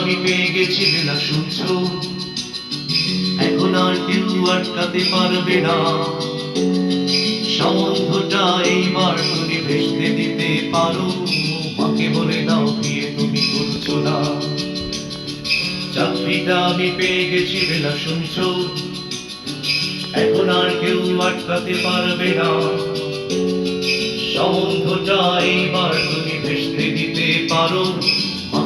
আমি পেয়ে গেছি বেলা শুনছো এখন আর কেউ আটকাতে পারবে না। সম্বন্ধটা এইবার তুমি ভেসতে দিতে পারো। মাকে বলে দাও বিয়ে তুমি করছ না। চাকরিটা আমি পেয়ে গেছি বেলা শুনছো এখন আর কেউ আটকাতে পারবে না। সম্বন্ধটা এইবার তুমি ভেসতে দিতে পারো।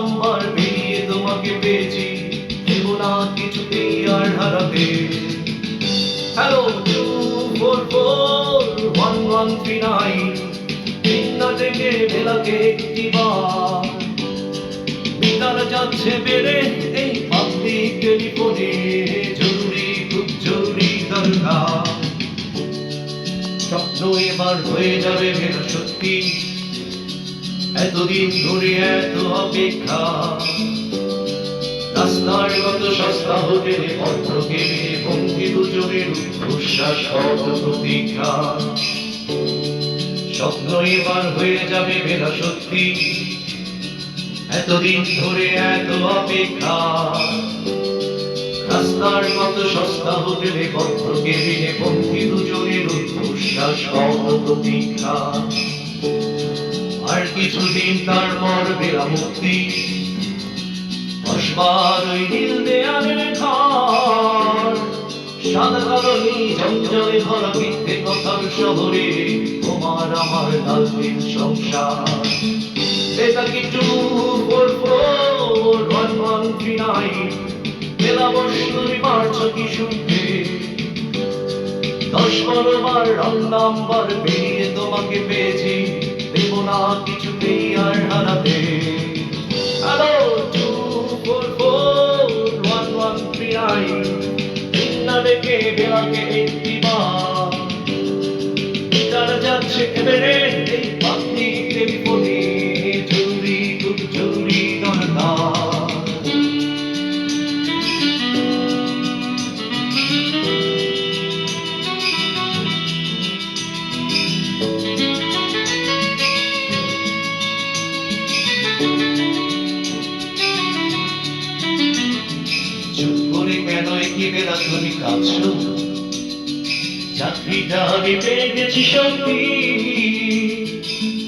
রং নাম্বার বেরিয়ে তোমাকে পেয়েছি। দেব না কিছুতেই আর হারাতে। Hello four four one one three nine বেলাকে একটি বার। যাচ্ছে বেড়ে এই টেলিফোনে। জরুরি, খুব জরুরি দরকার। স্বপ্ন এবার হয়ে যাবে ভেবে সত্যি। এতদিন ধরে এত অপেক্ষা। রাস্তার কত সস্তা হোটেলে পত্র কেনে বন্ধি দুজনের উচ্ছ্বাস কত প্রতীক্ষা। স্বপ্ন এবার হয়ে যাবে বেলা সত্যি। এতদিন ধরে এত অপেক্ষা। রাস্তার কত সস্তা হোটেলে পত্র কেবিনে বন্ধি দুজনের উচ্ছ্বাস কত প্রতীক্ষা। আর কিছুদিন তারপর বেলা মুক্তি। ওই নীল দেয়ালের ঘর সাদা কালো জঞ্জলে ভরা কথার শহরে, তোমার আমার সংসার। এটা কি শুনতে দশ বারো বার রং নাম্বার বেরিয়ে তোমাকে পেয়েছি। না কিছুতেই আর হারাতে hello two four four one one three nine তিনটা ডেকে বেলাকে একটি বার যাচ্ছে এবারে কি বেলা তুমি কাঁদছো চাকরিটা আমি পেয়ে গেছি সত্যি।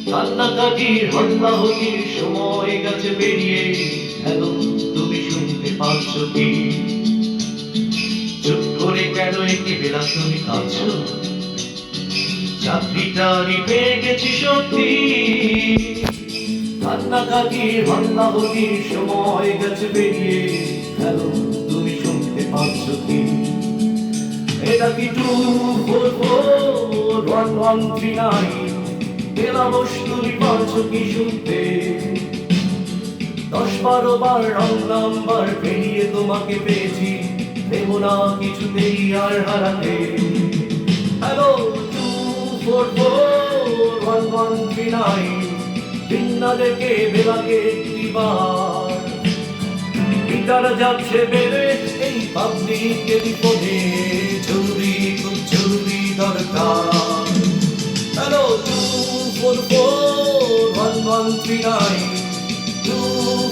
কান্নাকাটির হল্লাহটির সময় গেছে বেরিয়ে হ্যালো তুমি শুনতে পাচ্ছ কি? চুপ করে কেন কি বেলা তুমি কাঁদছো চাকরিটা আমি পেয়ে গেছি সত্যি। কান্নাকাটির হল্লাহটির সময় গেছে বেরিয়ে হ্যালো কি two four four one one three nine Bela boss তুমি কি শুনতে। দশ বারো বার রং নাম্বার পেরিয়ে তোমাকে পেয়েছি। দেব না কিছুতেই আর হারাতে। Hello two four four one one three nine ভিন্না দেখে বেলাকে একটি বার। গিটার যাচ্ছে বেড়ে পাবলিক টেলিফোনে জরুরি, খুব জরুরি দরকার। Hello two four four one one three nine two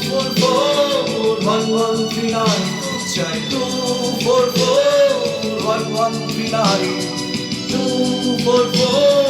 four four one one three nine চাই। Two four four one one three nine two four four